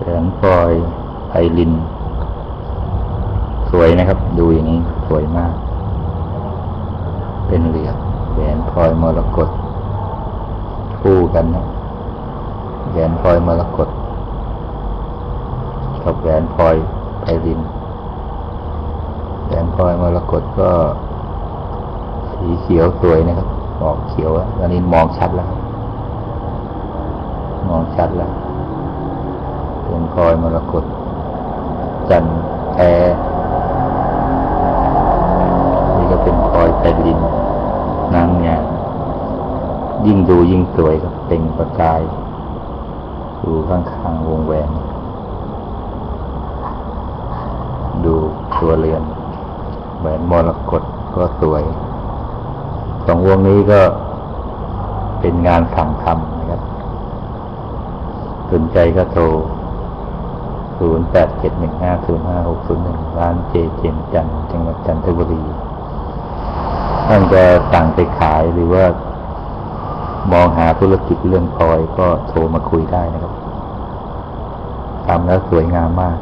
แหวนพลอยไพลิน สวยนะครับ ดูอย่างนี้สวยมาก เป็นเหรียญแหวนพลอยมรกตคู่กันนะแหวนพลอยมรกตกับแหวนพลอยไพลินแหวนพลอยมรกตก็ สีเขียวสวยนะครับออกเขียวอะตอนนี้มองชัดแล้ว มองชัดแล้ว ลอยมรกตจันแท้นี่ก็เป็นพลอยแผ่นดินนางงามยิ่งดูยิ่งสวยครับเปล่งประกายดูข้างๆวงแหวน ดูตัวเรือนแหวนมรกตก็สวยสองวงนี้ก็เป็นงานสั่งทำนะครับสนใจก็โทร 0 8 7 1 5 0 5 6 0 1 ร้านเจเจมจันทร์จังหวัดจันทบุรีท่านจะสั่งไปขายหรือว่า มองหาธุรกิจเรื่องพลอยก็โทรมาคุยได้นะครับทำแล้วสวยงามมาก